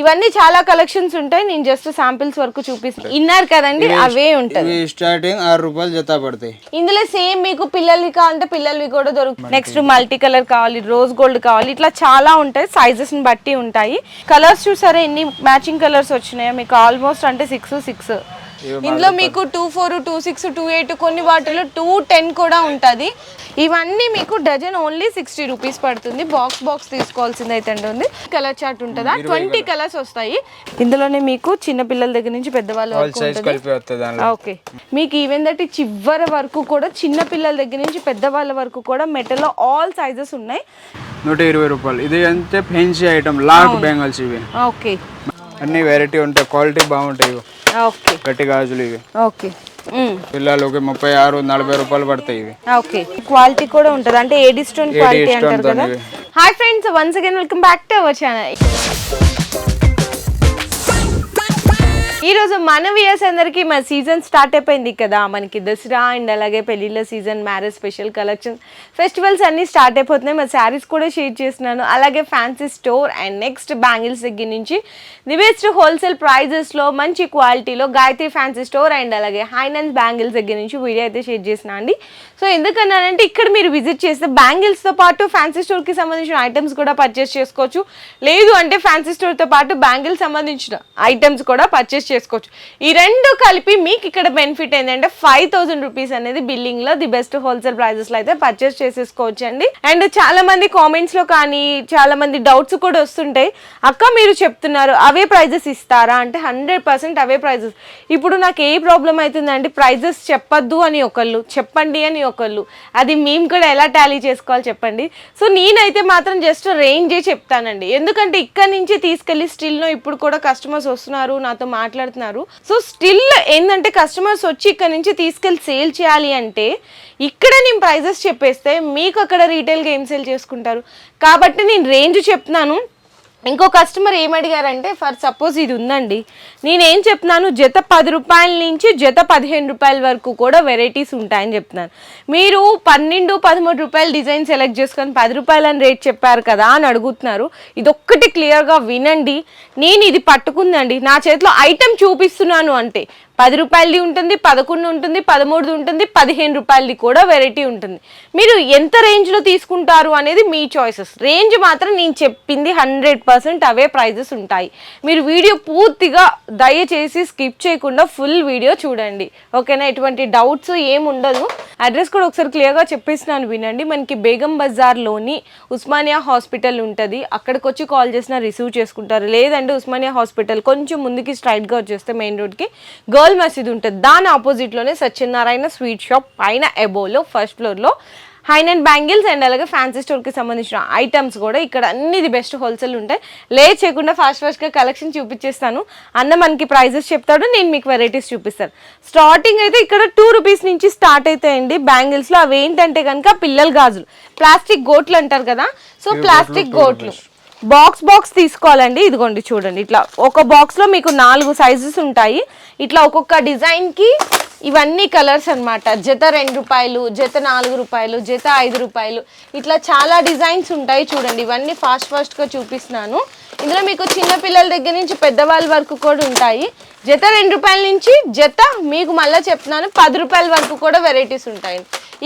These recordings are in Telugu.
ఇవన్నీ చాలా కలెక్షన్స్ ఉంటాయి. నేను జస్ట్ శాంపిల్స్ వరకు చూపిస్తాను ఇన్నారు కదండి అవే ఉంటాయి స్టార్టింగ్ ఆరు రూపాయలు జత పడతాయి. ఇందులో సేమ్ మీకు పిల్లలవి కావాలంటే పిల్లలవి కూడా దొరుకుతాయి నెక్స్ట్ మల్టీ కలర్ కావాలి రోజ్ గోల్డ్ కావాలి ఇట్లా చాలా ఉంటాయి. సైజెస్ని బట్టి ఉంటాయి. కలర్స్ చూసారా ఎన్ని మ్యాచింగ్ కలర్స్ వచ్చినాయో? మీకు ఆల్మోస్ట్ అంటే సిక్స్ సిక్స్ ఇందులో మీకు two four two six two eight కొన్ని వాటిలో టూ టెన్ కూడా ఉంటుంది. ఇవన్నీ మీకు డజన్ ఓన్లీ సిక్స్టీ రూపీస్ పడుతుంది. బాక్స్ బాక్స్ తీసుకోవాల్సింది అయితే ఉంది. కలర్ చార్ట్ ఉంటుందా? ట్వంటీ కలర్స్ వస్తాయి. ఇందులోనే మీకు చిన్న పిల్లల దగ్గర నుంచి పెద్దవాళ్ళ వరకు ఓకే మీకు ఈవెన్ దట్ చివరి వరకు కూడా చిన్న పిల్లల దగ్గర నుంచి పెద్దవాళ్ళ వరకు కూడా మెటల్లో ఆల్ సైజెస్ ఉన్నాయి. నూట ఇరవై రూపాయలు. ఇది అంతే ఫెన్సీ ఐటమ్ లాక్ బెంగల్స్ ఇవి. ఓకే అన్ని వెరైటీ ఉంటాయి. క్వాలిటీ బాగుంటాయి. గట్టి గాజులు ఇవి. ఓకే. పిల్లలకి ముప్పై ఆరు నలభై రూపాయలు పడతాయి ఇవి. ఓకే. క్వాలిటీ కూడా ఉంటుంది. అంటే ఏడి స్టోన్ క్వాలిటీ అంటారు కదా. Hi friends once again welcome back to our channel ఈ రోజు మన వియర్స్ అందరికి మన సీజన్ స్టార్ట్ అయిపోయింది కదా. మనకి దసరా అండ్ అలాగే పెళ్ళిళ్ళ season marriage special collections festivals అన్ని స్టార్ట్ అయిపోతున్నాయి. మన శారీస్ కూడా షేర్ చేస్తున్నాను. అలాగే fancy store and next bangles దగ్గర నుంచి ది బెస్ట్ హోల్సేల్ ప్రైజెస్లో మంచి క్వాలిటీలో గాయత్రి ఫ్యాన్సీ స్టోర్ అండ్ అలాగే హైనాన్స్ బ్యాంగిల్స్ దగ్గర నుంచి వీడియో అయితే షేర్ చేసిన అండి. సో ఎందుకన్నానంటే ఇక్కడ మీరు విజిట్ చేస్తే బ్యాంగిల్స్తో పాటు ఫ్యాన్సీ స్టోర్కి సంబంధించిన ఐటమ్స్ కూడా పర్చేస్ చేసుకోవచ్చు. లేదు అంటే ఫ్యాన్సీ స్టోర్తో పాటు బ్యాంగిల్స్ సంబంధించిన ఐటమ్స్ కూడా పర్చేస్ చేసుకోవచ్చు. ఈ రెండు కలిపి మీకు ఇక్కడ బెనిఫిట్ ఏంటంటే ఫైవ్ థౌసండ్ రూపీస్ అనేది బిల్లింగ్లో ది బెస్ట్ హోల్సేల్ ప్రైజెస్లో అయితే పర్చేస్ చేసేసుకోవచ్చు అండి అండ్ చాలా మంది కామెంట్స్లో కానీ చాలా మంది డౌట్స్ కూడా వస్తుంటాయి. అక్క మీరు చెప్తున్నారు అవే ప్రైజెస్ ఇస్తారా? అంటే హండ్రెడ్ పర్సెంట్ అవే ప్రైజెస్ ఇప్పుడు నాకు ఏ ప్రాబ్లం అవుతుందండి ప్రైజెస్ చెప్పొద్దు అని ఒకళ్ళు చెప్పండి అని ఒకళ్ళు. అది మేము కూడా ఎలా టాలీ చేసుకోవాలి చెప్పండి? సో నేనైతే మాత్రం జస్ట్ రేంజే చెప్తానండి. ఎందుకంటే ఇక్కడ నుంచి తీసుకెళ్ళి స్టిల్ ఇప్పుడు కూడా కస్టమర్స్ వస్తున్నారు నాతో మాట్లాడుతున్నారు. సో స్టిల్ ఏంటంటే కస్టమర్స్ వచ్చి ఇక్కడ నుంచి తీసుకెళ్ళి సేల్ చేయాలి అంటే ఇక్కడ నేను ప్రైజెస్ చెప్పేస్తే మీకు అక్కడ రీటైల్గా ఏం సేల్ చేసుకుంటారు? కాబట్టి నేను రేంజ్ చెప్తున్నాను. ఇంకో కస్టమర్ ఏమడిగారంటే ఫర్ సపోజ్ ఇది ఉందండి నేనేం చెప్తున్నాను జత పది రూపాయల నుంచి జత పదిహేను రూపాయల వరకు కూడా వెరైటీస్ ఉంటాయని చెప్తున్నాను మీరు పన్నెండు పదమూడు రూపాయల డిజైన్ సెలెక్ట్ చేసుకొని పది రూపాయలని రేట్ చెప్పారు కదా అని అడుగుతున్నారు. ఇదొక్కటి క్లియర్గా వినండి. నేను ఇది పట్టుకుందండి. నా చేతిలో ఐటెం చూపిస్తున్నాను అంటే పది రూపాయలది ఉంటుంది పదకొండు ఉంటుంది పదమూడు ఉంటుంది పదిహేను రూపాయలది కూడా వెరైటీ ఉంటుంది. మీరు ఎంత రేంజ్లో తీసుకుంటారు అనేది మీ చాయిసెస్ రేంజ్ మాత్రం నేను చెప్పింది హండ్రెడ్ పర్సెంట్ అవే ప్రైజెస్ ఉంటాయి. మీరు వీడియో పూర్తిగా దయచేసి స్కిప్ చేయకుండా ఫుల్ వీడియో చూడండి. ఓకేనా? ఎటువంటి డౌట్స్ ఏముండదు ఉండదు. అడ్రస్ కూడా ఒకసారి క్లియర్గా చెప్పేసినాను వినండి. మనకి బేగం బజార్లోని ఉస్మానియా హాస్పిటల్ ఉంటుంది. అక్కడికి వచ్చి కాల్ చేసినా రిసీవ్ చేసుకుంటారు. లేదంటే ఉస్మానియా హాస్పిటల్ కొంచెం ముందుకి స్ట్రైట్గా వచ్చేస్తే మెయిన్ రోడ్కి గో గర్ల్ మసీద్ ఉంటుంది దాని ఆపోజిట్లోనే సత్యనారాయణ స్వీట్ షాప్ పైన ఎబోలో ఫస్ట్ ఫ్లోర్లో హైన్ అండ్ బ్యాంగిల్స్ అండ్ అలాగే ఫ్యాన్సీ స్టోర్కి సంబంధించిన ఐటమ్స్ కూడా ఇక్కడ అన్ని ది బెస్ట్ హోల్సేల్ ఉంటాయి లేట్ చేయకుండా ఫాస్ట్ ఫాస్ట్గా కలెక్షన్ చూపించేస్తాను అన్న మనకి ప్రైజెస్ చెప్తాడు నేను మీకు వెరైటీస్ చూపిస్తాను. స్టార్టింగ్ అయితే ఇక్కడ టూ రూపీస్ నుంచి స్టార్ట్ అవుతాయండి బ్యాంగిల్స్లో అవి ఏంటంటే కనుక పిల్లల గాజులు. ప్లాస్టిక్ గోట్లు అంటారు కదా? సో ప్లాస్టిక్ గోట్లు బాక్స్ బాక్స్ తీసుకోవాలండి. ఇదిగోండి చూడండి. ఇట్లా ఒక బాక్స్లో మీకు నాలుగు సైజెస్ ఉంటాయి. ఇట్లా ఒక్కొక్క డిజైన్కి ఇవన్నీ కలర్స్ అన్నమాట. జత రెండు రూపాయలు జత నాలుగు రూపాయలు జత ఐదు రూపాయలు. ఇట్లా చాలా డిజైన్స్ ఉంటాయి చూడండి. ఇవన్నీ ఫాస్ట్ ఫాస్ట్గా చూపిస్తున్నాను. ఇందులో మీకు చిన్నపిల్లల దగ్గర నుంచి పెద్దవాళ్ళ వరకు కూడా ఉంటాయి. జత రెండు రూపాయల నుంచి జత మీకు మళ్ళీ చెప్తున్నాను పది రూపాయల వరకు కూడా వెరైటీస్ ఉంటాయి.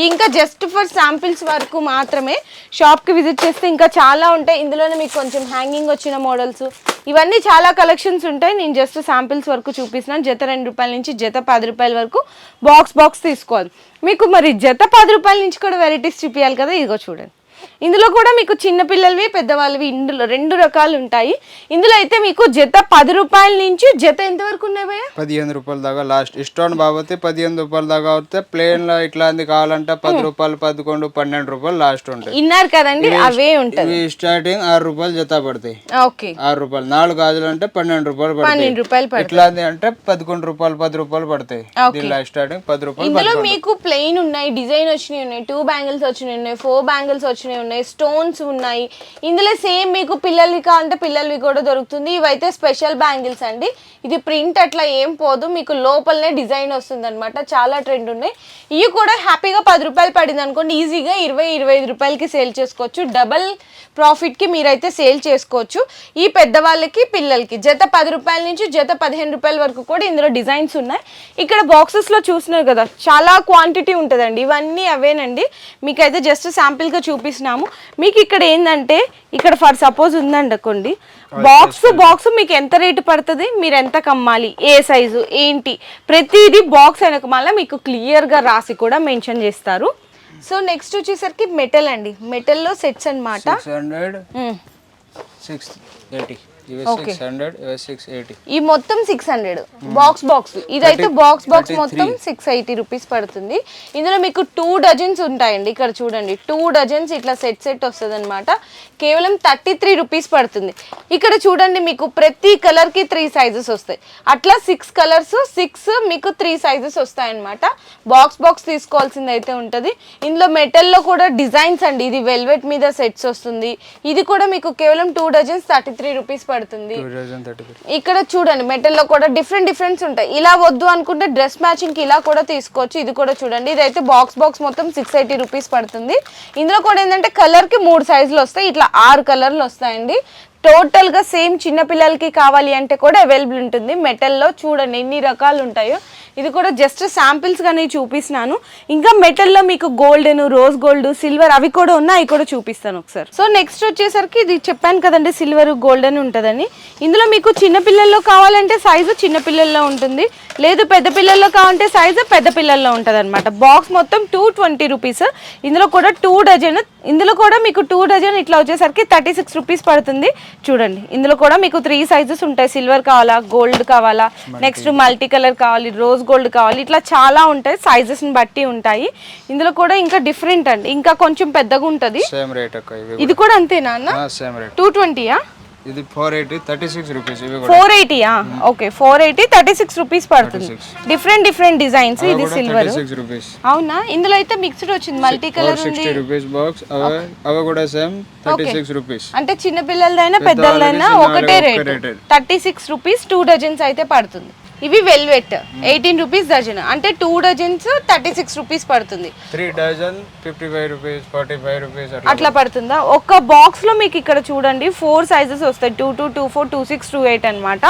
ఇంకా జస్ట్ ఫర్ శాంపిల్స్ వరకు మాత్రమే షాప్కి విజిట్ చేస్తే ఇంకా చాలా ఉంటాయి. ఇందులోనే మీకు కొంచెం హ్యాంగింగ్ వచ్చిన మోడల్స్ ఇవన్నీ చాలా కలెక్షన్స్ ఉంటాయి. నేను జస్ట్ శాంపిల్స్ వరకు చూపిస్తున్నాను. జత రెండు రూపాయల నుంచి జత పది రూపాయల వరకు బాక్స్ బాక్స్ తీసుకోవాలి. మీకు మరి జత పది రూపాయల నుంచి కూడా వెరైటీస్ చూపించాలి కదా? ఇదిగో చూడండి. ఇందులో కూడా మీకు చిన్న పిల్లలవి పెద్దవాళ్ళవి ఇందులో రెండు రకాలు ఉంటాయి. ఇందులో అయితే మీకు జత పది రూపాయల నుంచి జత ఎంత వరకు ఉన్నాయి భయ్య? పదిహేను రూపాయల దాకా లాస్ట్. ఇష్టం బాబోతే పదిహేను రూపాయల దాకా అవుతే ప్లేన్లో ఇట్లాంటి కావాలంటే పది రూపాయలు పదకొండు పన్నెండు రూపాయలు లాస్ట్ ఉంటాయి. ఇన్నారు కదండి అవే ఉంటాయి. స్టార్టింగ్ ఆరు రూపాయలు జత పడతాయి. ఓకే. ఆరు రూపాయలు. నాలుగు గాజులు అంటే పన్నెండు రూపాయలు పడతాయి. పన్నెండు రూపాయలు ఇట్లాంటి అంటే పదకొండు రూపాయలు పది రూపాయలు పడతాయి. దీనిలో స్టార్టింగ్ పది రూపాయలు ఇందులో మీకు ప్లెయిన్ ఉన్నాయి డిజైన్ వచ్చినాయి ఉన్నాయి టూ బ్యాంగిల్స్ వచ్చినాయి ఉన్నాయి ఫోర్ బ్యాంగిల్స్ వచ్చినాయి వచ్చినవి ఉన్నాయి స్టోన్స్ ఉన్నాయి. ఇందులో సేమ్ మీకు పిల్లలవి కావాలంటే పిల్లలవి కూడా దొరుకుతుంది. ఇవైతే స్పెషల్ బ్యాంగిల్స్ అండి. ఇది ప్రింట్ అట్లా ఏం పోదు. మీకు లోపలనే డిజైన్ వస్తుంది అనమాట చాలా ట్రెండ్ ఉన్నాయి. ఇవి కూడా హ్యాపీగా పది రూపాయలు పడింది అనుకోండి. ఈజీగా ఇరవై ఇరవై ఐదు రూపాయలకి సేల్ చేసుకోవచ్చు. డబల్ ప్రాఫిట్కి మీరైతే సేల్ చేసుకోవచ్చు. ఈ పెద్దవాళ్ళకి పిల్లలకి. జత పది రూపాయల నుంచి జత పదిహేను రూపాయల వరకు కూడా ఇందులో డిజైన్స్ ఉన్నాయి. ఇక్కడ బాక్సెస్లో చూసినారు కదా. చాలా క్వాంటిటీ ఉంటుందండి. ఇవన్నీ అవేనండి. మీకైతే జస్ట్ శాంపిల్గా చూపిస్తున్నాము మీకు ఇక్కడ ఏంటంటే ఇక్కడ ఫర్ సపోజ్ ఉందండి బాక్స్ బాక్స్ మీకు ఎంత రేటు పడుతుంది? మీరు ఎంత కమ్మాలి? ఏ సైజు ఏంటి? ప్రతిదీ బాక్స్ వెనక మళ్ళీ మీకు క్లియర్గా రాసి కూడా మెన్షన్ చేస్తారు. సో నెక్స్ట్ వచ్చేసరికి మెటల్ అండి. మెటల్లో సెట్స్ అన్నమాట. Six hundred. Six eighty. Six hundred ఇవి సిక్స్ ఎయిటీ ఈ మొత్తం సిక్స్ హండ్రెడ్ బాక్స్ బాక్స్ ఇదైతే బాక్స్ బాక్స్ మొత్తం సిక్స్ ఎయిటీ రూపీస్ పడుతుంది. ఇందులో మీకు టూ డజన్స్ ఉంటాయండి. ఇక్కడ చూడండి. టూ డజన్స్ ఇట్లా సెట్ సెట్ వస్తుంది అనమాట కేవలం థర్టీ త్రీ రూపీస్ పడుతుంది. ఇక్కడ చూడండి మీకు ప్రతి కలర్కి త్రీ సైజెస్ వస్తాయి. అట్లా సిక్స్ కలర్స్ సిక్స్ మీకు త్రీ సైజెస్ వస్తాయి అనమాట బాక్స్ బాక్స్ తీసుకోవాల్సింది అయితే ఉంటుంది. ఇందులో మెటల్లో కూడా డిజైన్స్ అండి. ఇది వెల్వెట్ మీద సెట్స్ వస్తుంది. ఇది కూడా మీకు కేవలం two dozens thirty three rupees పడుతుంది. ఇక్కడ చూడండి మెటల్లో కూడా డిఫరెంట్ డిఫరెంట్స్ ఉంటాయి. ఇలా వద్దు అనుకుంటే డ్రెస్ మ్యాచింగ్కి ఇలా కూడా తీసుకోవచ్చు. ఇది కూడా చూడండి ఇదైతే బాక్స్ బాక్స్ మొత్తం సిక్స్ ఎయిటీ రూపీస్ పడుతుంది. ఇందులో కూడా ఏంటంటే కలర్కి మూడు సైజులు వస్తాయి. ఇట్లా ఆరు కలర్లు వస్తాయండి. టోటల్గా సేమ్ చిన్న పిల్లలకి కావాలి అంటే కూడా అవైలబుల్ ఉంటుంది. మెటల్లో చూడండి ఎన్ని రకాలు ఉంటాయో. ఇది కూడా జస్ట్ శాంపిల్స్ గానే చూపిస్తున్నాను. ఇంకా మెటల్లో మీకు గోల్డెన్ రోజ్ గోల్డ్ సిల్వర్ అవి కూడా ఉన్నాయి. అవి కూడా చూపిస్తాను ఒకసారి. సో నెక్స్ట్ వచ్చేసరికి ఇది చెప్పాను కదండి సిల్వర్ గోల్డెన్ ఉంటుందని. ఇందులో మీకు చిన్న పిల్లల్లో కావాలంటే సైజు చిన్న పిల్లల్లో ఉంటుంది. లేదు పెద్ద పిల్లల్లో కావాలంటే సైజు పెద్ద పిల్లల్లో ఉంటుంది అనమాట బాక్స్ మొత్తం టూ ట్వంటీ రూపీస్ ఇందులో కూడా టూ డజన్ ఇందులో కూడా మీకు టూ డజన్ ఇట్లా వచ్చేసరికి థర్టీ సిక్స్ రూపీస్ పడుతుంది. చూడండి. ఇందులో కూడా మీకు త్రీ సైజెస్ ఉంటాయి. సిల్వర్ కావాలా గోల్డ్ కావాలా నెక్స్ట్ మల్టీ కలర్ కావాలి రోజ్ గోల్డ్ కావాలి ఇట్లా చాలా ఉంటాయి. సైజెస్ని బట్టి ఉంటాయి. ఇందులో కూడా ఇంకా డిఫరెంట్ అండి. ఇంకా కొంచెం పెద్దగా ఉంటుంది ఇది కూడా. అంతేనా అన్న? టూ ట్వంటీయా ఇది four eighty thirty six rupees ఇవి కూడా. Four ఎయిటీయా okay four eighty thirty six rupees పడుతుంది. డిఫరెంట్ డిఫరెంట్ డిజైన్స్ ఇది సిల్వర్ అవునా? ఇందులో అయితే మిక్స్డ్ వచ్చింది. మల్టీ కలర్ ఉంది. రూపీస్ బాక్స్ అవి కూడా సేమ్ థర్టీ సిక్స్ రూపీస్ అంటే చిన్న పిల్లలదైనా పెద్దలదైనా ఒకటే ఒకే రేట్ రేటే. Thirty six rupees two dozens అయితే పడుతుంది. ఇవి వెల్వెట్. Eighteen rupees dozen. అంటే two dozens thirty six rupees పడుతుంది. Three dozen fifty five rupees forty five rupees అట్లా పడుతుందా. ఒక బాక్స్లో మీకు ఇక్కడ చూడండి ఫోర్ సైజెస్ వస్తాయి. Two two two four two six two eight అనమాట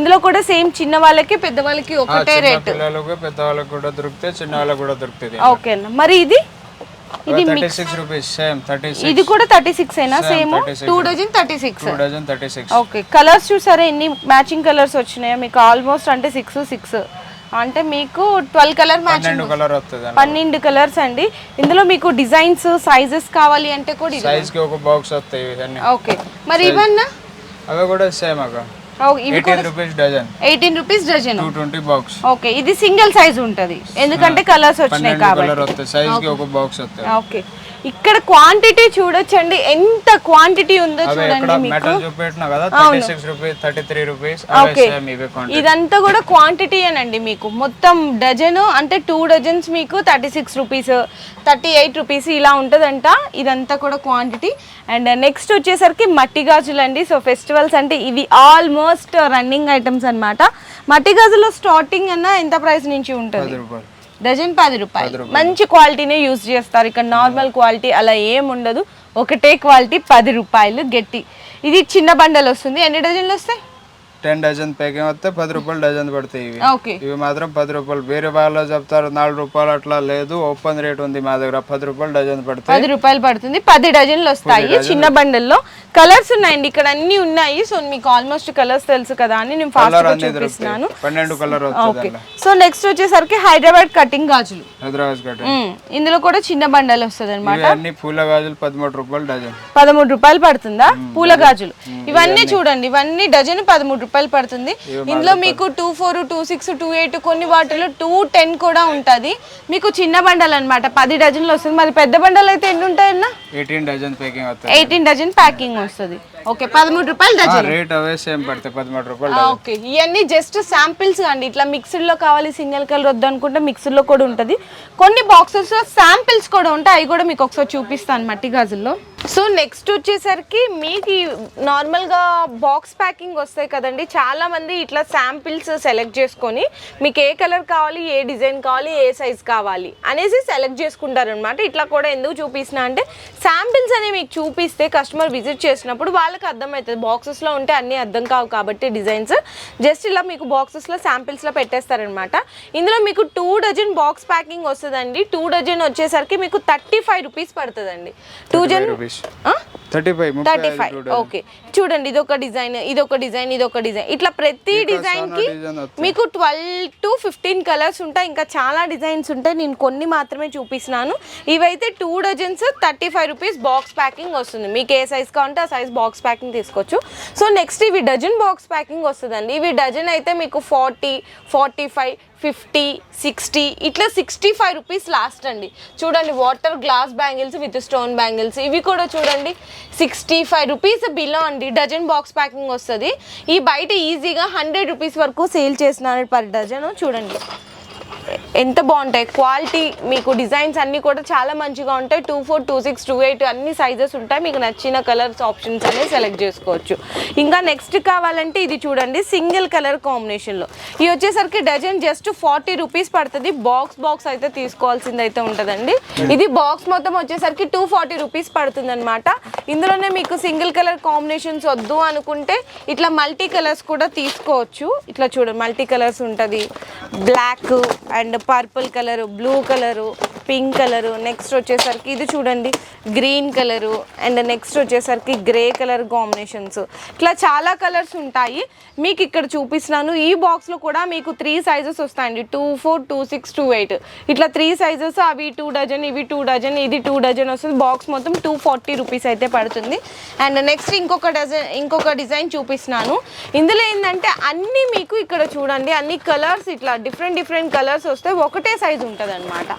ఇందులో కూడా సేమ్ చిన్న వాళ్ళకి పెద్ద వాళ్ళకి ఒకటే రేట్. పిల్లలకు పెద్ద వాళ్ళకు కూడా దొరుకుతాయి చిన్న వాళ్ళకు కూడా దొరుకుతుంది ఓకే అన్న. మరి ఇది? ఇది thirty six rupees same thirty ఇది కూడా థర్టీ సిక్స్ అయినా same 36 two dozen thirty six two dozen thirty six okay colours చూసారా? ఎన్ని మ్యాచింగ్ కలర్స్ వచ్చినాయో? మీకు ఆల్మోస్ట్ అంటే సిక్స్ సిక్స్ అంటే మీకు ట్వెల్వ్ కలర్ మ్యాచింగ్ పన్నెండు కలర్ వస్తుంది పన్నెండు కలర్స్ అండి. ఇందులో మీకు డిజైన్స్ సైజెస్ కావాలి అంటే కూడా సైజ్కి ఒక బాక్స్ వస్తాయి ఇవన్నీ. ఓకే మరి ఇవన్నా? అవి కూడా సేమ్ అక్క. Eighteen rupees dozen twenty box okay ఇది సింగిల్ సైజ్ ఉంటది. ఎందుకంటే కలర్స్ వచ్చినాయి కాబట్టి. ఓకే. ఇక్కడ క్వాంటిటీ చూడొచ్చండి. ఎంత క్వాంటిటీ ఉందో చూడండి ఓకే ఇదంతా కూడా క్వాంటిటీ అనండి మీకు. మొత్తం డజన్ అంటే టూ డజన్స్ మీకు thirty six rupees thirty eight rupees ఇలా ఉంటుందంట. ఇదంతా కూడా క్వాంటిటీ అండ్ నెక్స్ట్ వచ్చేసరికి మట్టి గాజులు అండి. సో ఫెస్టివల్స్ అంటే ఇవి ఆల్మోస్ట్ రన్నింగ్ ఐటమ్స్ అన్నమాట. మట్టి గాజులో స్టార్టింగ్ అన్న ఎంత ప్రైస్ నుంచి ఉంటుంది? డజన్ పది రూపాయలు. మంచి క్వాలిటీనే యూజ్ చేస్తారు. ఇక్కడ నార్మల్ క్వాలిటీ అలా ఏం ఉండదు. ఒకటే క్వాలిటీ పది రూపాయలు గట్టి. ఇది చిన్న బండలు వస్తుంది ఎన్ని డజన్లు వస్తాయి టెన్ డజన్ ప్యాకింగ్ వస్తే పది రూపాయలు డజన్ పడతాయి ఇవి. ఇవి మాత్రం పది రూపాయలు. వేరే వాళ్ళు చెప్తారు నాలుగు రూపాయలు అట్లా లేదు ఓపెన్ రేట్ ఉంది మా దగ్గర పది రూపాయలు డజన్ పడతాయి. పది రూపాయలు పడుతుంది పది డజన్లు వస్తాయి చిన్న బండల్లో. కలర్స్ ఉన్నాయండి ఇక్కడ అన్ని ఉన్నాయి. సో మీకు ఆల్మోస్ట్ కలర్స్ తెలుసు కదా అని నేను ఫాస్ట్గా చూపిస్తున్నాను. పన్నెండు కలర్ ఓకే సో నెక్స్ట్ వచ్చేసరికి హైదరాబాద్ కటింగ్ గాజులు. హైదరాబాద్ కట్ట మ్మ్. ఇందులో కూడా చిన్న బండలు వస్తుంది ఇవి అన్ని పూల గాజులు పదమూడు రూపాయలు డజన్. పదమూడు రూపాయలు పడుతుందా? పూల గాజులు. ఇవన్నీ. చూడండి ఇవన్నీ డజన్ పదమూడు రూపాయలు పడుతుంది. ఇందులో మీకు two four two six two eight కొన్ని వాటిలో టూ టెన్ కూడా ఉంటుంది. మీకు చిన్న బండలు అనమాట పది డజన్లు వస్తుంది. మరి పెద్ద బండలు అయితే ఎన్ని ఉంటాయన్నా eighteen dozen packing eighteen dozen packing వస్తుంది. ఓకే పదమూడు రూపాయలు డజన్ రేట్ అవే సేమ్ పడతాయి. పదమూడు రూపాయలు ఓకే ఇవన్నీ జస్ట్ శాంపిల్స్ అండి. ఇట్లా మిక్స్డ్లో కావాలి సింగిల్ కలర్ వద్దు అనుకుంటే మిక్స్డ్లో కూడా ఉంటుంది. కొన్ని బాక్సెస్లో శాంపిల్స్ కూడా ఉంటాయి. అవి కూడా మీకు ఒకసారి చూపిస్తాను మట్టి గాజుల్లో. సో నెక్స్ట్ వచ్చేసరికి మీకు నార్మల్గా బాక్స్ ప్యాకింగ్ వస్తాయి కదండి. చాలా మంది ఇట్లా శాంపిల్స్ సెలెక్ట్ చేసుకొని మీకు ఏ కలర్ కావాలి ఏ డిజైన్ కావాలి ఏ సైజ్ కావాలి అనేసి సెలెక్ట్ చేసుకుంటారు అనమాట ఇట్లా కూడా ఎందుకు చూపిస్తున్నా అంటే శాంపిల్స్ అనేవి మీకు చూపిస్తే కస్టమర్ విజిట్ చేసినప్పుడు వాళ్ళకి అర్థమవుతుంది. బాక్సెస్లో ఉంటే అన్నీ అర్థం కావు కాబట్టి డిజైన్స్ జస్ట్ ఇలా మీకు బాక్సెస్లో శాంపిల్స్లో పెట్టేస్తారనమాట ఇందులో మీకు టూ డజన్ బాక్స్ ప్యాకింగ్ వస్తుందండి. టూ డజన్ వచ్చేసరికి మీకు థర్టీ ఫైవ్ రూపీస్ పడుతుందండి two dozen rupees thirty five thirty five. Okay. చూడండి ఇది ఒక డిజైన్ ఇది ఒక డిజైన్ ఇది ఒక డిజైన్. ఇట్లా ప్రతి డిజైన్కి. మీకు ట్వెల్వ్ టు ఫిఫ్టీన్ కలర్స్ ఉంటాయి. ఇంకా చాలా డిజైన్స్ ఉంటాయి. నేను కొన్ని మాత్రమే చూపిస్తున్నాను. ఇవైతే two dozens thirty five rupees box packing వస్తుంది. మీకు ఏ సైజ్ కావాలంటే ఆ సైజ్ బాక్స్ ప్యాకింగ్ తీసుకోవచ్చు. సో నెక్స్ట్ ఇవి డజన్ బాక్స్ ప్యాకింగ్ వస్తుందండి. ఇవి డజన్ అయితే మీకు forty forty five fifty sixty ఇట్లా సిక్స్టీ ఫైవ్ రూపీస్ లాస్ట్ అండి. చూడండి water glass bangles with stone bangles. ఇవి కూడా చూడండి సిక్స్టీ ఫైవ్ రూపీస్ బిలో అండి. డజన్ బాక్స్ ప్యాకింగ్ వస్తుంది. ఈ బయట ఈజీగా హండ్రెడ్ రూపీస్ వరకు సేల్ చేస్తున్నారు పర్ డజన్. చూడండి. ఎంత బాగుంటాయి? క్వాలిటీ మీకు డిజైన్స్ అన్నీ కూడా చాలా మంచిగా ఉంటాయి. Two four two six two eight అన్ని సైజెస్ ఉంటాయి. మీకు నచ్చిన కలర్స్ ఆప్షన్స్ అనేవి సెలెక్ట్ చేసుకోవచ్చు. ఇంకా నెక్స్ట్ కావాలంటే ఇది చూడండి సింగిల్ కలర్ కాంబినేషన్లో ఇది వచ్చేసరికి డజన్ జస్ట్ ఫార్టీ రూపీస్ పడుతుంది. బాక్స్ బాక్స్ అయితే తీసుకోవాల్సింది అయితే ఉంటుందండి. ఇది బాక్స్ మొత్తం వచ్చేసరికి టూ ఫార్టీ రూపీస్ పడుతుంది అనమాట ఇందులోనే మీకు సింగిల్ కలర్ కాంబినేషన్స్ వద్దు అనుకుంటే ఇట్లా మల్టీ కలర్స్ కూడా తీసుకోవచ్చు. ఇట్లా చూడండి మల్టీ కలర్స్ ఉంటుంది. Black and purple colour blue colour pink colour. Next వచ్చేసరికి ఇది చూడండి. Green colour. అండ్ నెక్స్ట్ వచ్చేసరికి గ్రే కలర్ కాంబినేషన్స్ ఇట్లా చాలా కలర్స్ ఉంటాయి. మీకు ఇక్కడ చూపిస్తున్నాను. ఈ బాక్స్లో కూడా మీకు త్రీ సైజెస్ వస్తాయండి. Two four two six two eight ఇట్లా త్రీ సైజెస్ అవి టూ డజన్ ఇవి టూ డజన్ ఇది టూ డజన్ వస్తుంది. బాక్స్ మొత్తం టూ ఫార్టీ రూపీస్ అయితే పడుతుంది. అండ్ నెక్స్ట్ ఇంకొక డజన్ ఇంకొక డిజైన్ చూపిస్తున్నాను. ఇందులో ఏంటంటే అన్నీ మీకు ఇక్కడ చూడండి. అన్ని కలర్స్ ఇట్లా డిఫరెంట్ డిఫరెంట్ కలర్స్ వస్తే ఒకటే సైజ్ ఉంటుంది అనమాట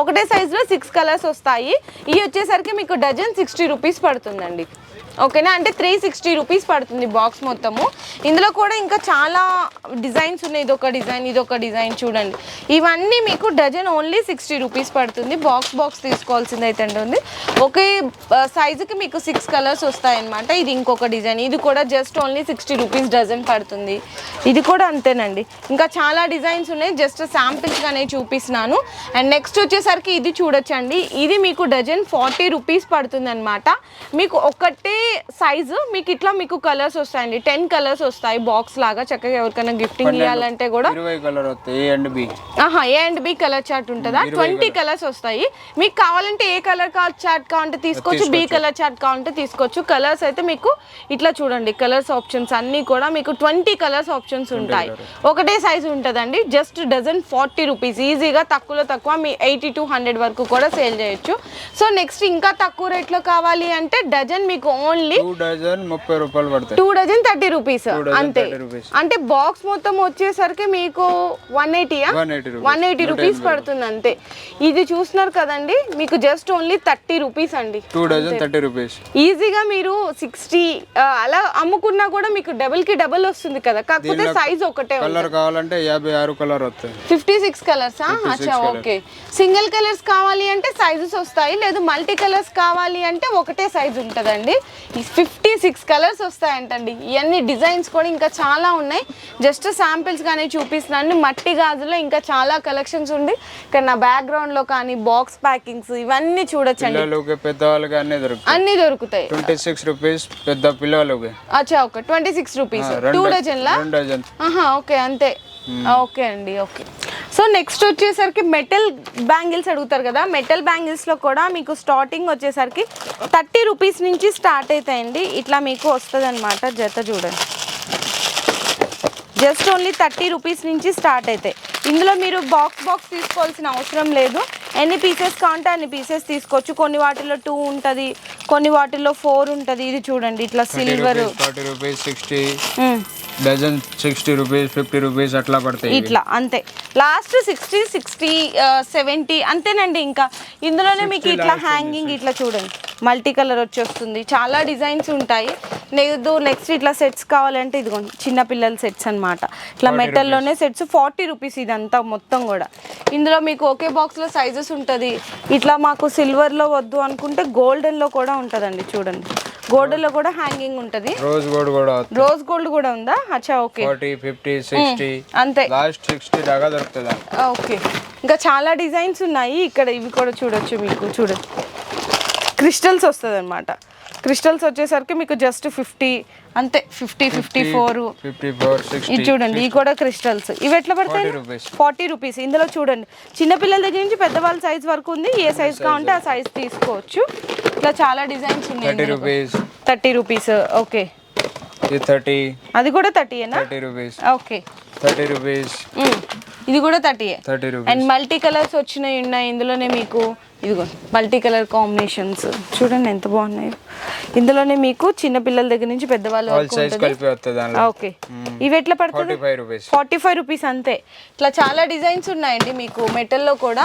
ఒకటే సైజులో సిక్స్ కలర్స్ వస్తాయి. ఇవి వచ్చేసరికి మీకు డజన్ సిక్స్టీ రూపీస్ పడుతుందండి. ఓకేనా? అంటే త్రీ సిక్స్టీ రూపీస్ పడుతుంది బాక్స్ మొత్తము. ఇందులో కూడా ఇంకా చాలా డిజైన్స్ ఉన్నాయి. ఇదొక డిజైన్ ఇది ఒక డిజైన్ చూడండి. ఇవన్నీ మీకు డజన్ ఓన్లీ సిక్స్టీ రూపీస్ పడుతుంది. బాక్స్ బాక్స్ తీసుకోవాల్సింది అయితే ఉంటుంది ఒకే సైజుకి మీకు సిక్స్ కలర్స్ వస్తాయన్నమాట. ఇది ఇంకొక డిజైన్. ఇది కూడా just only sixty rupees dozen పడుతుంది. ఇది కూడా అంతేనండి. ఇంకా చాలా డిజైన్స్ ఉన్నాయి. జస్ట్ శాంపిల్స్గానే చూపిస్తున్నాను. అండ్ నెక్స్ట్ వచ్చేసరికి ఇది చూడొచ్చండి. ఇది మీకు డజన్ ఫార్టీ రూపీస్ పడుతుంది అనమాట మీకు ఒకటే సైజు మీకు ఇట్లా మీకు కలర్స్ వస్తాయండి. టెన్ కలర్స్ వస్తాయి బాక్స్ లాగా. చక్కగా ఎవరికైనా గిఫ్టింగ్ ఇవ్వాలంటే కూడా ఇరవై కలర్ వస్తాయి ఏ అండ్ బి ఆహా A and B colour chart ఉంటుందా? ట్వంటీ కలర్స్ వస్తాయి. మీకు కావాలంటే ఏ కలర్ చార్ట్ కావాలంటే తీసుకోవచ్చు బి కలర్ చార్ట్ కావాలంటే తీసుకోవచ్చు. కలర్స్ అయితే మీకు ఇట్లా చూడండి. కలర్స్ ఆప్షన్స్ అన్నీ కూడా మీకు ట్వంటీ కలర్స్ ఆప్షన్స్ ఉంటాయి. ఒకటే సైజు ఉంటుందండి. జస్ట్ డజన్ ఫార్టీ రూపీస్ ఈజీగా తక్కువలో తక్కువ మీ ఎయిటీ టు హండ్రెడ్ వరకు కూడా సేల్ చేయొచ్చు. సో నెక్స్ట్ ఇంకా తక్కువ రేట్లో కావాలి అంటే డజన్ మీకు ఓన్లీ టూ డజన్ ముప్పై రూపాయలు పడతాయి. టూ డజన్ థర్టీ రూపీస్ అంతే. 30 rupees. అంటే బాక్స్ మొత్తం వచ్చేసరికి మీకు వన్ ఎయిటీయా 180 rupees. వన్ ఎయిటీ రూపీస్ పడుతుంది అంతే. ఇది చూస్తున్నారు కదండి మీకు జస్ట్ ఓన్లీ థర్టీ రూపీస్ అండి. టూ డజన్ థర్టీ రూపీస్ ఈజీగా మీరు సిక్స్టీ అలా అమ్ముకున్నా కూడా మీకు డబుల్కి డబుల్ వస్తుంది కదా. కాకపోతే సైజ్ ఒకటే కలర్ కావాలంటే యాభై ఆరు కలర్ వస్తాయి. ఫిఫ్టీ సిక్స్ కలర్స్ అచ్చా ఓకే. సింగిల్ కలర్స్ కావాలి అంటే సైజెస్ వస్తాయి లేదు మల్టీ కలర్స్ కావాలి అంటే ఒకటే సైజ్ ఉంటుందండి. ఫిఫ్టీ సిక్స్ కలర్స్ వస్తాయంటండి. ఇవన్నీ డిజైన్స్ కూడా ఇంకా చాలా ఉన్నాయి. జస్ట్ శాంపిల్స్ కానీ చూపిస్తున్నాను. మట్టి గాజులో ఇంకా చాలా కలెక్షన్స్ ఉంది. ఇక్కడ నా బ్యాక్గ్రౌండ్లో కానీ బాక్స్ ప్యాకింగ్స్ ఇవన్నీ చూడొచ్చండి. పెద్దవాళ్ళకి అన్నీ దొరుకుతాయి. అన్నీ దొరుకుతాయి. ట్వంటీ సిక్స్ రూపీస్ పెద్ద పిల్లలకి. అచ్చా okay twenty six rupees two డజన్లా okay అంతే. ఓకే అండి ఓకే. సో నెక్స్ట్ వచ్చేసరికి మెటల్ బ్యాంగిల్స్ అడుగుతారు కదా. మెటల్ బ్యాంగిల్స్లో కూడా మీకు స్టార్టింగ్ వచ్చేసరికి థర్టీ రూపీస్ నుంచి స్టార్ట్ అవుతాయండి ఇట్లా మీకు వస్తుంది అనమాట జత చూడండి. జస్ట్ ఓన్లీ థర్టీ రూపీస్ నుంచి స్టార్ట్ అవుతాయి ఇందులో మీరు బాక్స్ బాక్స్ తీసుకోవాల్సిన అవసరం లేదు. ఎన్ని పీసెస్ కావాలంటే అన్ని పీసెస్ తీసుకోవచ్చు. కొన్ని వాటిలో టూ ఉంటుంది కొన్ని వాటిలో ఫోర్ ఉంటుంది. ఇది చూడండి ఇట్లా silver forty rupees sixty dozen sixty rupees fifty rupees అట్లా పడతాయి. ఇట్లా అంతే. లాస్ట్ సిక్స్టీ సిక్స్టీ సెవెంటీ అంతేనండి ఇంకా. ఇందులోనే మీకు ఇట్లా హ్యాంగింగ్ ఇట్లా చూడండి. మల్టీ కలర్ వచ్చేస్తుంది. చాలా డిజైన్స్ ఉంటాయి. లేదు నెక్స్ట్ ఇట్లా సెట్స్ కావాలంటే ఇదిగోండి చిన్న పిల్లల సెట్స్ అన్నమాట. ఇట్లా మెటల్లోనే సెట్స్ ఫార్టీ రూపీస్ ఇదంతా మొత్తం కూడా. ఇందులో మీకు ఒకే బాక్స్లో సైజెస్ ఉంటుంది. ఇట్లా మాకు సిల్వర్లో వద్దు అనుకుంటే గోల్డెన్లో కూడా ఉంటుందండి చూడండి. గోల్డెన్లో కూడా హ్యాంగింగ్ ఉంటుంది. రోజ్ గోల్డ్ కూడా రోజ్ గోల్డ్ కూడా ఉందా? అచ్చా ఓకే ఫార్టీ ఫిఫ్టీ సిక్స్టీ. అంతే. లాస్ట్ సిక్స్టీ దాకా దొరుకుతుంది? ఓకే. ఇంకా చాలా డిజైన్స్ ఉన్నాయి. ఇక్కడ ఇవి కూడా చూడొచ్చు మీకు. చూడండి క్రిస్టల్స్ వస్తుంది అనమాట క్రిస్టల్స్ వచ్చేసరికి మీకు జస్ట్ ఫిఫ్టీ అంతే ఫిఫ్టీ ఫిఫ్టీ ఫోర్ ఇది చూడండి ఇవి కూడా క్రిస్టల్స్. ఇవి ఎట్లా పడతాయి? 40 rupees. ఫార్టీ రూపీస్ ఇందులో చూడండి చిన్నపిల్లల దగ్గర నుంచి పెద్దవాళ్ళ సైజ్ వరకు ఉంది. ఏ సైజ్ కావాలంటే ఆ సైజ్ తీసుకోవచ్చు. ఇట్లా చాలా డిజైన్స్ థర్టీ ఉన్నాయి rupees thirty rupees okay thirty అది కూడా థర్టీయేనా thirty rupees okay thirty rupees ఇది కూడా థర్టీయే thirty rupees and multi colours వచ్చినాయి ఉన్నాయి ఇందులోనే మీకు. ఇదిగో మల్టీ కలర్ కాంబినేషన్స్. చూడండి ఎంత బాగున్నాయి. ఇందులోనే మీకు చిన్న పిల్లల దగ్గర నుంచి పెద్దవాళ్ళ ఆల్ వరకు సైజ్ ఉంటుంది. కలిపి వస్తుంది దానిలో. ఓకే ఇవి ఎట్లా పడుతుంది? ఫార్టీ ఫైవ్ రూపీస్ అంతే. ఇట్లా చాలా డిజైన్స్ ఉన్నాయండి మీకు మెటల్లో కూడా.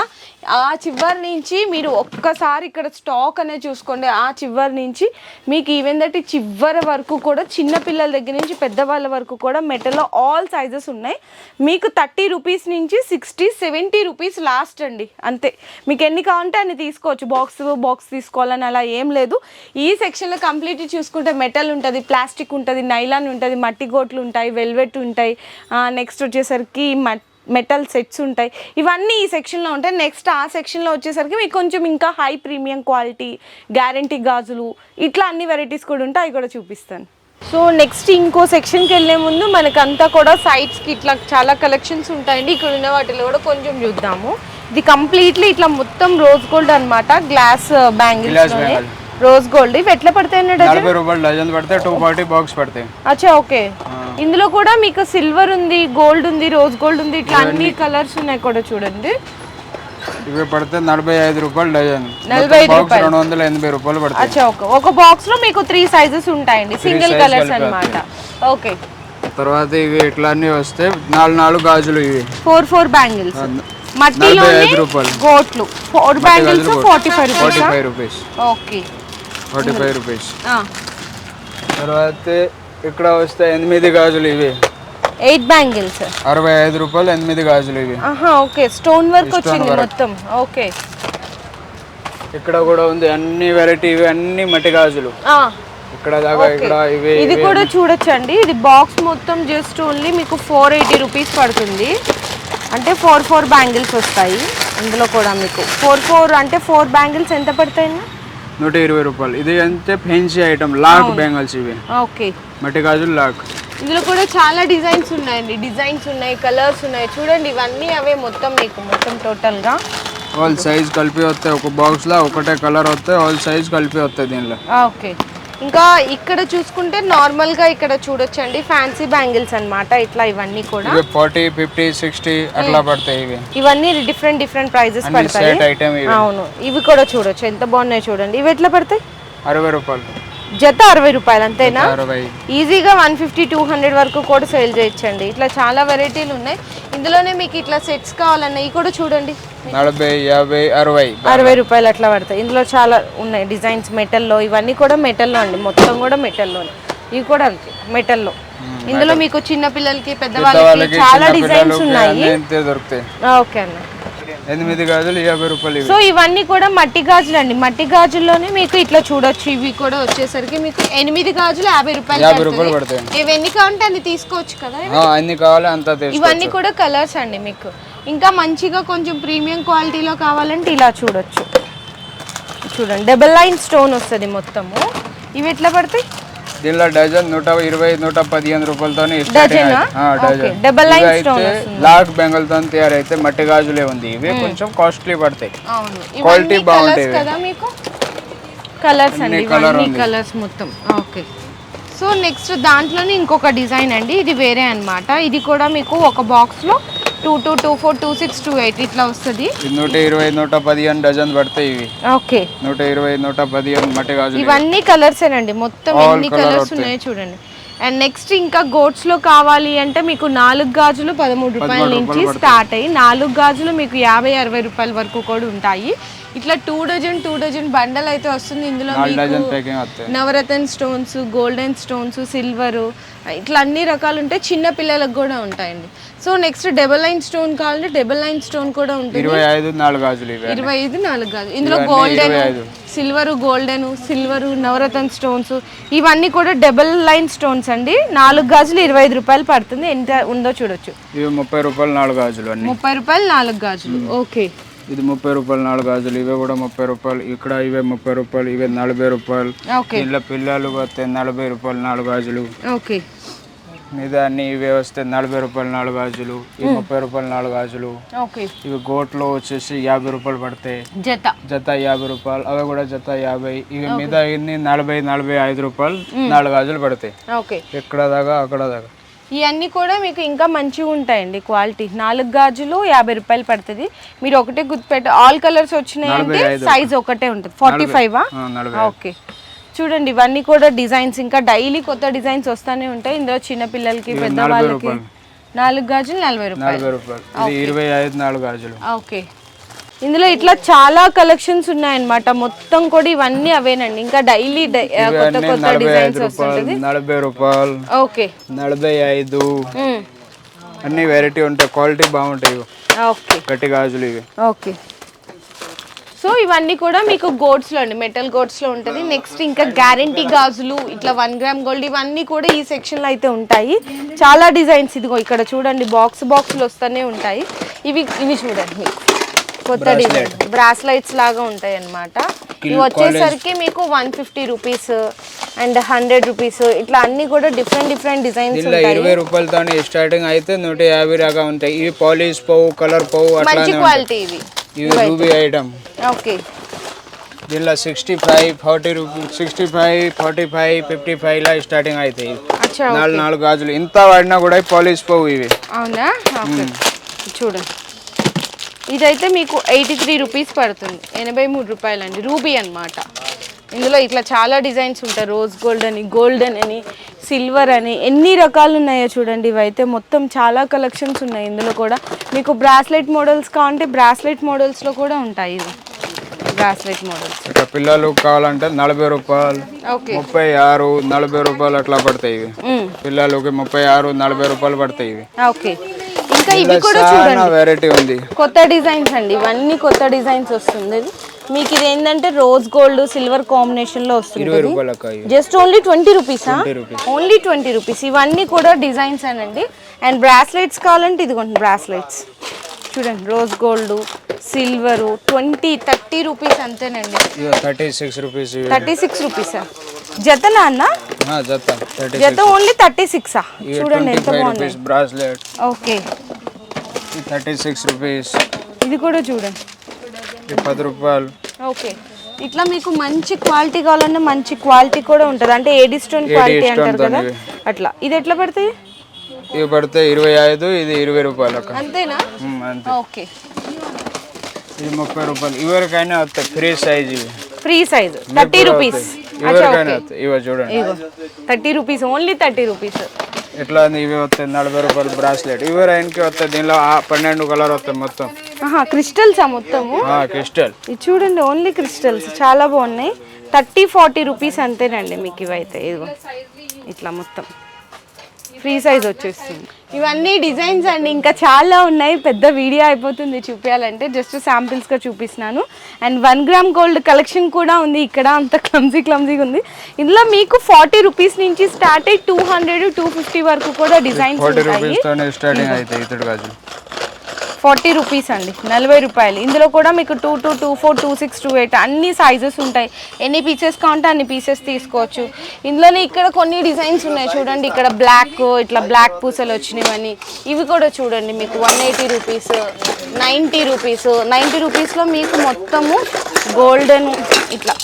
ఆ చివరి నుంచి మీరు ఒక్కసారి ఇక్కడ స్టాక్ అనేది చూసుకోండి. ఆ చివరి నుంచి మీకు ఈవెన్ దట్ చివరి వరకు కూడా చిన్న పిల్లల దగ్గర నుంచి పెద్దవాళ్ళ వరకు కూడా మెటల్లో ఆల్ సైజెస్ ఉన్నాయి. మీకు థర్టీ రూపీస్ నుంచి సిక్స్టీ సెవెంటీ రూపీస్ లాస్ట్ అండి. అంతే. మీకు ఎన్ని కావాలంటే దాన్ని తీసుకోవచ్చు. బాక్స్ బాక్స్ తీసుకోవాలని అలా ఏం లేదు. ఈ సెక్షన్లో కంప్లీట్ చూసుకుంటే మెటల్ ఉంటుంది ప్లాస్టిక్ ఉంటుంది నైలాన్ ఉంటుంది మట్టి గోట్లు ఉంటాయి వెల్వెట్ ఉంటాయి. నెక్స్ట్ వచ్చేసరికి మట్ మెటల్ సెట్స్ ఉంటాయి. ఇవన్నీ ఈ సెక్షన్లో ఉంటాయి. నెక్స్ట్ ఆ సెక్షన్లో వచ్చేసరికి మీకు కొంచెం ఇంకా హై ప్రీమియం క్వాలిటీ గ్యారంటీ గాజులు ఇట్లా అన్ని వెరైటీస్ కూడా ఉంటాయి. అవి కూడా చూపిస్తాను. సో నెక్స్ట్ ఇంకో సెక్షన్కి వెళ్ళే ముందు మనకంతా కూడా సైడ్స్కి ఇట్లా చాలా కలెక్షన్స్ ఉంటాయండి. ఇక్కడ ఉన్న వాటిలో కూడా కొంచెం చూద్దాము. ఇది కంప్లీట్లీ ఇట్లా మొత్తం రోజ్ గోల్డ్ అన్నమాట. Glass bangles. రోజ్ గోల్డ్ ఇవి ఎట్లా పడతాయి రూపాయలు డజన్ పడితే టూ ఫార్టీ బాక్స్ పడతాయి. అచ్చా ఓకే. ఇందులో కూడా మీకు సిల్వర్ ఉంది గోల్డ్ ఉంది రోజ్ గోల్డ్ ఉంది ఇట్లా అన్ని కలర్స్ ఉన్నాయి కూడా చూడండి. ఇవి పడితే నలభై ఐదు రూపాయలు డజన్. నలభై బాక్స్ రెండు వందల ఎనభై రూపాయలు పడతాయి. అచ్చా ఓకే ఒక బాక్స్లో మీకు త్రీ సైజెస్ ఉంటాయండి. సింగిల్ కలర్స్ అన్నమాట. ఓకే తర్వాత ఇవి ఇట్లా అన్ని వస్తే నాలుగు నాలుగు గాజులు ఇవి. ఫోర్ ఫోర్ బ్యాంగిల్స్ రూపాయలు. గోట్లు four bangles forty five forty five rupees okay forty five rupees తర్వాత ఇక్కడ వస్తే ఎనిమిది గాజులు ఇవి. Eight bangles. అరవై ఐదు రూపాయలు ఎనిమిది గాజులు ఇవి. ఆహా ఓకే. స్టోన్ వర్క్ వచ్చింది. మొత్తం. ఓకే. ఇక్కడ కూడా ఉంది అన్ని వెరైటీ ఇవి అన్ని మట్టి గాజులు. ఇక్కడ దాకా ఇక్కడ ఇవి ఇది కూడా చూడొచ్చండి. ఇది బాక్స్ మొత్తం జస్ట్ ఓన్లీ మీకు ఫోర్ ఎయిటీ రూపీస్ పడుతుంది. అంటే ఫోర్ ఫోర్ బ్యాంగిల్స్ వస్తాయి ఇందులో కూడా మీకు. ఫోర్ ఫోర్ అంటే ఫోర్ బ్యాంగిల్స్ ఎంత పడతాయి నూట ఇరవై రూపాయలు. ఇది అంతే ఫెన్సీ ఐటమ్ లాక్ బెంగల్స్ ఇవి. ఓకే. మట్టి గాజులు లాక్. ఇందులో కూడా చాలా డిజైన్స్ ఉన్నాయండి. డిజైన్స్ ఉన్నాయి కలర్స్ ఉన్నాయి. చూడండి ఇవన్నీ అవే మొత్తం మీకు మొత్తం టోటల్గా ఆల్ సైజ్ కలిపి వస్తాయి. ఒక బాక్స్లో ఒకటే కలర్ వస్తాయి. ఆల్ సైజ్ కలిపి వస్తాయి దీనిలో. ఓకే. ఇంకా ఇక్కడ చూసుకుంటే నార్మల్గా ఇక్కడ చూడొచ్చండి. ఫ్యాన్సీ బ్యాంగిల్స్ అన్నమాట. ఇట్లా ఇవన్నీ కూడా. ఫార్టీ ఫిఫ్టీ సిక్స్టీ అట్లా పడతాయి ఇవి. ఇవన్నీ డిఫరెంట్ డిఫరెంట్ ప్రైజెస్ పడతాయి. అవును. ఇవి కూడా చూడొచ్చు. ఎంత బాగున్నాయి చూడండి. ఇవి ఎట్లా పడతాయి? అరవై రూపాయలు. జత అరవై రూపాయలు అంతేనా? ఈజీగా వన్ ఫిఫ్టీ టూ హండ్రెడ్ వరకు కూడా సేల్ చేయొచ్చండి. ఇట్లా చాలా వెరైటీలు ఉన్నాయి. ఇందులోనే మీకు ఇట్లా సెట్స్ కావాలన్నా ఇవి కూడా చూడండి. నలభై యాభై అరవై. అరవై రూపాయలు అట్లా పడతాయి. ఇందులో చాలా ఉన్నాయి డిజైన్స్ మెటల్లో. ఇవన్నీ కూడా మెటల్లో అండి. మొత్తం కూడా మెటల్లోనే. ఇవి కూడా అంతే మెటల్లో. ఇందులో మీకు చిన్న పిల్లలకి పెద్దవాళ్ళకి చాలా డిజైన్స్ ఉన్నాయి. ఓకే అన్న. ఎనిమిది గాజులు యాభై రూపాయలు సో ఇవన్నీ కూడా మట్టి గాజులు అండి మట్టి గాజుల్లోనే మీకు ఇట్లా చూడొచ్చు ఇవి కూడా వచ్చేసరికి మీకు ఎనిమిది గాజులు యాభై రూపాయలు యాభై రూపాయలు. పడతాయి ఇవి ఎన్ని కావాలంటే అన్ని తీసుకోవచ్చు కదా అన్ని కావాలి అంతా ఇవన్నీ కూడా కలర్స్ అండి మీకు. ఇంకా మంచిగా కొంచెం ప్రీమియం క్వాలిటీలో కావాలంటే ఇలా చూడొచ్చు. చూడండి డబల్ లైన్ స్టోన్ వస్తుంది మొత్తము. ఇవి ఎట్లా పడతాయి? దీనిలో డజన్ నూట ఇరవై నూట పదిహేను రూపాయలతో డజనా? ఓకే. డబల్ లైన్ స్టోన్ వస్తుంది. లాక్ బెంగల్తో తయారైతే మట్టి గాజులే ఉంది. ఇవి కొంచెం కాస్ట్లీ పడతాయి. ఇవన్నీ బాగుంటాయి కలర్స్ కదా మీకు? కలర్స్ అండి. కలర్స్ మొత్తం. ఓకే సో నెక్స్ట్ దాంట్లోనే ఇంకొక డిజైన్ అండి. ఇది వేరే అన్నమాట. ఇది కూడా మీకు ఒక బాక్స్లో two two two four two six two eight ఇట్లా వస్తుంది. నూట ఇరవై నూట పదిహేను డజన్ పడతాయి ఇవి. ఓకే. నూట ఇరవై నూట పదిహేను మట్టి ఇవి. ఇవన్నీ కలర్స్ ఏనండి. మొత్తం ఎన్ని కలర్స్. ఉన్నాయో చూడండి. అండ్ నెక్స్ట్ ఇంకా గోట్స్లో కావాలి అంటే మీకు నాలుగు గాజులు పదమూడు రూపాయల నుంచి స్టార్ట్ అయ్యి నాలుగు గాజులు మీకు యాభై అరవై రూపాయల వరకు కూడా ఉంటాయి. ఇట్లా two dozen two dozen bundle అయితే వస్తుంది ఇందులో నవరత్న స్టోన్స్ గోల్డెన్ స్టోన్స్ సిల్వర్ ఇట్లా అన్ని రకాలు ఉంటాయి చిన్న పిల్లలకు కూడా ఉంటాయండి. So next double line stone కావాలంటే డబల్ లైన్ స్టోన్ కూడా ఉంటుంది. ఇరవై ఐదు నాలుగు గాజులు ఇవి ఇరవై ఐదు నాలుగు కాదు ఇందులో గోల్డెన్. సిల్వర్ గోల్డెన్ సిల్వర్ నవరత్న స్టోన్స్ ఇవన్నీ కూడా డబుల్ లైన్ స్టోన్స్ అండి. నాలుగు గాజులు ఇరవై ఐదు రూపాయలు పడుతుంది. ఎంత ఉందో చూడొచ్చు. ముప్పై రూపాయలు నాలుగు గాజులు ముప్పై రూపాయలు నాలుగు గాజులు. ఓకే. ఇది ముప్పై రూపాయలు నాలుగు గాజులు ఇవే కూడా ముప్పై రూపాయలు ఇక్కడ ఇవే ముప్పై రూపాయలు ఇవే నలభై రూపాయలు. దీంట్లో పిల్లలు వస్తే నలభై రూపాయలు నాలుగు గాజులు. ఓకే. మీద అన్ని ఇవే వస్తే నలభై రూపాయలు నాలుగు గాజులు ఇవి ముప్పై రూపాయలు నాలుగు గాజులు. ఇవి గోట్లో వచ్చేసి యాభై రూపాయలు పడతాయి. జత. జత యాభై రూపాయలు అవి కూడా జత యాభై. ఇవి మీద ఇన్ని నలభై నలభై ఐదు రూపాయలు నాలుగు గాజులు పడతాయి. ఓకే. ఎక్కడ దాకా అక్కడ దాకా. ఇవన్నీ కూడా మీకు ఇంకా మంచిగా ఉంటాయండి క్వాలిటీ. నాలుగు గాజులు యాభై రూపాయలు పడుతుంది. మీరు ఒకటే గుర్తుపెట్ట ఆల్ కలర్స్ వచ్చినాయి అంటే సైజ్ ఒకటే ఉంటుంది. Forty five? ఓకే. చూడండి ఇవన్నీ కూడా డిజైన్స్ ఇంకా డైలీ కొత్త డిజైన్స్ వస్తూనే ఉంటాయి. ఇందులో చిన్న పిల్లలకి పెద్దవాళ్ళకి నాలుగు గాజులు నలభై రూపాయలు. ఓకే. ఇందులో ఇట్లా చాలా కలెక్షన్స్ ఉన్నాయన్నమాట. మొత్తం కూడా ఇవన్నీ అవేనండి. ఇంకా డైలీ కొత్త కొత్త డిజైన్స్ వస్తుంటది. నలభై రూపాయలు ఓకే. నలభై ఐదు. అన్ని వెరైటీ ఉంటాయి. క్వాలిటీ బాగుంటాయి ఓకే. గట్టి గాజులు ఇవి. ఓకే. సో ఇవన్నీ కూడా మీకు గోడ్స్లో అండి. మెటల్ గోడ్స్లో ఉంటుంది. నెక్స్ట్ ఇంకా గ్యారంటీ గాజులు ఇట్లా వన్ గ్రామ్ గోల్డ్ ఇవన్నీ కూడా ఈ సెక్షన్లో అయితే ఉంటాయి. చాలా డిజైన్స్ ఇదిగో ఇక్కడ చూడండి. బాక్స్ బాక్స్లు వస్తూనే ఉంటాయి. ఇవి ఇవి చూడండి. మీకు కొత్త డిజైన్ బ్రాస్లైట్స్ లాగా ఉంటాయి అన్నమాట ఇవి వచ్చేసరికి మీకు one fifty rupees and hundred rupees ఇట్లా అన్ని కూడా డిఫరెంట్ డిఫరెంట్ డిజైన్స్ ఇరవై రూపాయలతో స్టార్టింగ్ అయితే నూట యాభై దాకా ఉంటాయి. ఇవి పాలిష్ పోవు కలర్ పోవు మంచి క్వాలిటీ ఇవి. ఇవి రూబీ ఐటమ్ ఓకే దీనిలో sixty five forty rupees sixty five forty five fifty five లా స్టార్టింగ్ అవుతాయి నాలుగు నాలుగు గాజులు. ఇంత వాడినా కూడా పాలిష్ పోవు ఇవి. అవునా? ఓకే చూడండి. ఇదైతే మీకు ఎయిటీ త్రీ రూపీస్ పడుతుంది. ఎనభై మూడు రూపాయలండి. రూబీ అన్నమాట. ఇందులో ఇట్లా చాలా డిజైన్స్ ఉంటాయి. రోజ్ గోల్డ్ అని గోల్డెన్ అని సిల్వర్ అని ఎన్ని రకాలు ఉన్నాయో చూడండి. ఇవైతే మొత్తం చాలా కలెక్షన్స్ ఉన్నాయి. ఇందులో కూడా మీకు బ్రాస్లెట్ మోడల్స్ కావాలంటే బ్రాస్లెట్ మోడల్స్లో కూడా ఉంటాయి ఇవి. Bracelet models. ఇక పిల్లలు కావాలంటే నలభై రూపాయలు ఓకే. ముప్పై ఆరు నలభై రూపాయలు అట్లా పడతాయి ఇవి. పిల్లలకి ముప్పై ఆరు నలభై రూపాయలు పడతాయి ఇవి. ఓకే. ఇంకా ఇవి కూడా చాలా వెరైటీ ఉంది. కొత్త డిజైన్స్ అండి. ఇవన్నీ కొత్త డిజైన్స్ వస్తుంది. మీకు ఇది ఏంటంటే రోజ్ గోల్డ్ సిల్వర్ కాంబినేషన్లో వస్తుంది. జస్ట్ ఓన్లీ ట్వంటీ రూపీసా. ఓన్లీ ట్వంటీ రూపీస్ ఇవన్నీ కూడా డిజైన్స్ అనండి. అండ్ బ్రాస్లెట్స్ కావాలంటే ఇదిగోండి బ్రాస్లెట్స్ చూడండి rose gold silver twenty thirty rupees అంతేనండి. Thirty six rupees thirty six రూపీసా జతనా అన్న జత. ఓన్లీ థర్టీ సిక్సా? చూడండి ఎంత బాగుంది. Bracelet okay. Thirty six rupees ఇది కూడా చూడండి. పది రూపాయలు. ఓకే. ఇట్లా మీకు మంచి క్వాలిటీ కావాలన్నా మంచి క్వాలిటీ కూడా ఉంటుంది. అంటే ఏడి స్టోన్ క్వాలిటీ అంటారు కదా. అట్లా. ఇది ఎట్లా పడతాయి? ఇవి పడితే ఇరవై ఐదు ఇది ఇరవై రూపాయలు అంతేనా? ఓకే. ఇది ముప్పై రూపాయలు. ఎవరికైనా వస్తాయి. ఫ్రీ సైజ్ ఇవి. Free size. Thirty rupees. ఇవి చూడండి. Thirty rupees only thirty rupees. ఎట్లా ఇవి వస్తాయి నలభై రూపాయలు బ్రాస్లెట్ ఇవి రైన్కి వస్తాయి దీనిలో పన్నెండు కలర్ వస్తాయి మొత్తం. క్రిస్టల్సా మొత్తము? ఆ, క్రిస్టల్ ఇది చూడండి ఓన్లీ క్రిస్టల్స్ చాలా బాగున్నాయి. థర్టీ ఫార్టీ రూపీస్ అంతేనండి మీకు ఇవైతే. ఇదిగో ఇట్లా మొత్తం. ఫ్రీ సైజ్ వచ్చేస్తుంది. ఇవన్నీ డిజైన్స్ అండి. ఇంకా చాలా ఉన్నాయి. పెద్ద వీడియో అయిపోతుంది చూపించాలంటే జస్ట్ శాంపిల్స్గా చూపిస్తున్నాను. And one gram gold collection కూడా ఉంది. ఇక్కడ అంత క్లమ్జీ క్లమ్జీగా ఉంది. ఇందులో మీకు ఫార్టీ రూపీస్ నుంచి స్టార్ట్ అయ్యి టూ హండ్రెడ్ టూ ఫిఫ్టీ వరకు కూడా డిజైన్స్ ఉంటాయి. ఫార్టీ రూపీస్ అండి నలభై రూపాయలు. ఇందులో కూడా మీకు two two two four two six two eight అన్ని సైజెస్ ఉంటాయి. ఎన్ని పీసెస్ కావాలంటే అన్ని పీసెస్ తీసుకోవచ్చు. ఇందులోనే ఇక్కడ కొన్ని డిజైన్స్ ఉన్నాయి చూడండి. ఇక్కడ బ్లాక్ ఇట్లా బ్లాక్ పూసలు వచ్చినవని ఇవి కూడా చూడండి మీకు. One eighty rupees ninety rupees ninety రూపీస్లో మీకు మొత్తము గోల్డెన్ ఇట్లా.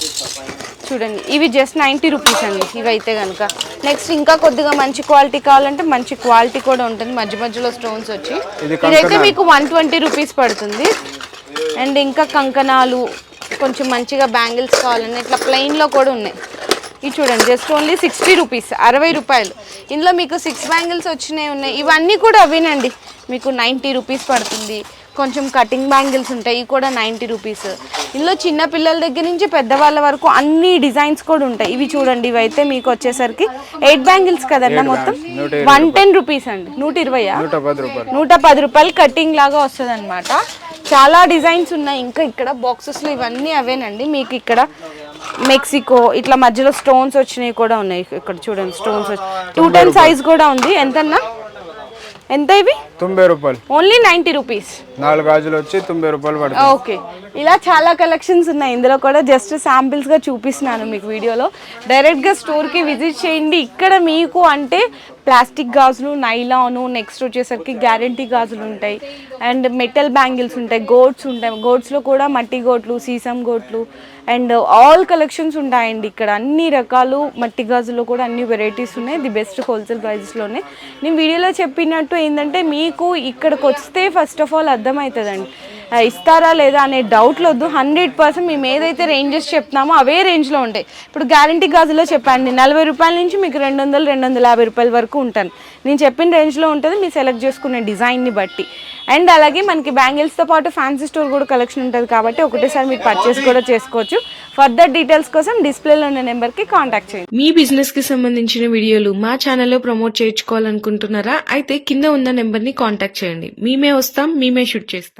చూడండి. ఇవి జస్ట్ నైంటీ రూపీస్ అండి. ఇవైతే కనుక నెక్స్ట్ ఇంకా కొద్దిగా మంచి క్వాలిటీ కావాలంటే మంచి క్వాలిటీ కూడా ఉంటుంది. మధ్య మధ్యలో స్టోన్స్ వచ్చి. ఇది ఇదైతే. మీకు వన్ ట్వంటీ రూపీస్ పడుతుంది. అండ్ ఇంకా కంకణాలు కొంచెం మంచిగా బ్యాంగిల్స్ కావాలన్నా ఇట్లా ప్లెయిన్లో కూడా ఉన్నాయి. ఇవి చూడండి. జస్ట్ ఓన్లీ సిక్స్టీ రూపీస్ అరవై రూపాయలు. ఇందులో మీకు సిక్స్ బ్యాంగిల్స్ వచ్చినాయి ఉన్నాయి. ఇవన్నీ కూడా అవేనండి. మీకు నైంటీ రూపీస్ పడుతుంది. కొంచెం కటింగ్ బ్యాంగిల్స్ ఉంటాయి ఇవి కూడా నైంటీ రూపీస్ ఇందులో చిన్న పిల్లల దగ్గర నుంచి పెద్దవాళ్ళ వరకు అన్ని డిజైన్స్ కూడా ఉంటాయి. ఇవి చూడండి ఇవైతే మీకు వచ్చేసరికి ఎయిట్ బ్యాంగిల్స్ కదన్నా మొత్తం? వన్ టెన్ రూపీస్ అండి. నూట ఇరవయా? నూట పది రూపాయలు. కటింగ్ లాగా వస్తుంది అనమాట చాలా డిజైన్స్ ఉన్నాయి. ఇంకా ఇక్కడ బాక్సెస్లో ఇవన్నీ అవేనండి. మీకు ఇక్కడ మెక్సికో ఇట్లా మధ్యలో స్టోన్స్ వచ్చినాయి కూడా ఉన్నాయి. ఇక్కడ చూడండి స్టోన్స్ టూ టెన్ సైజ్ కూడా ఉంది. ఎంతన్నా? ఎంత ఇవి? తొంభై రూపాయలు. ఓన్లీ నైంటీ రూపీస్ నాలుగు గాజులు వచ్చి తొంభై రూపాయలు పడుతుంది. ఓకే. ఇలా చాలా కలెక్షన్స్ ఉన్నాయి. ఇందులో కూడా జస్ట్ శాంపిల్స్గా చూపిస్తున్నాను మీకు వీడియోలో. డైరెక్ట్గా స్టోర్కి విజిట్ చేయండి. ఇక్కడ మీకు అంటే ప్లాస్టిక్ గాజులు నైలాను నెక్స్ట్ వచ్చేసరికి గ్యారంటీ గాజులు ఉంటాయి. అండ్ మెటల్ బ్యాంగిల్స్ ఉంటాయి. గోట్స్ ఉంటాయి. గోట్స్లో కూడా మట్టి గోట్లు సీసం గోట్లు అండ్ ఆల్ కలెక్షన్స్ ఉంటాయండి ఇక్కడ. అన్ని రకాలు మట్టి గాజుల్లో కూడా అన్ని వెరైటీస్ ఉన్నాయి. ది బెస్ట్ హోల్సేల్ ప్రైజెస్లోనే నేను వీడియోలో చెప్పినట్టు ఏంటంటే మీకు ఇక్కడికి వస్తే ఫస్ట్ ఆఫ్ ఆల్ అర్థమవుతుందండి. ఇస్తారా లేదా అనే డౌట్లు వద్దు హండ్రెడ్ పర్సెంట్ మేము ఏదైతే రేంజెస్ చెప్తున్నామో అవే రేంజ్లో ఉంటాయి. ఇప్పుడు గ్యారంటీ గాజులో చెప్పండి. నలభై రూపాయల నుంచి మీకు రెండు వందలు రెండు వందల యాభై రూపాయల వరకు ఉంటాను. నేను చెప్పిన రేంజ్లో ఉంటుంది మీరు సెలెక్ట్ చేసుకునే డిజైన్ని బట్టి. అండ్ అలాగే మనకి బ్యాంగిల్స్తో పాటు ఫ్యాన్సీ స్టోర్ కూడా కలెక్షన్ ఉంటుంది కాబట్టి ఒకటేసారి మీరు పర్చేస్ కూడా చేసుకోవచ్చు. ఫర్దర్ డీటెయిల్స్ కోసం డిస్ప్లేలో ఉన్న నెంబర్కి కాంటాక్ట్ చేయండి. మీ బిజినెస్కి సంబంధించిన వీడియోలు మా ఛానల్లో ప్రమోట్ చేయించుకోవాలనుకుంటున్నారా? అయితే కింద ఉన్న నెంబర్ని కాంటాక్ట్ చేయండి. మేమే వస్తాం మేమే షూట్ చేస్తాం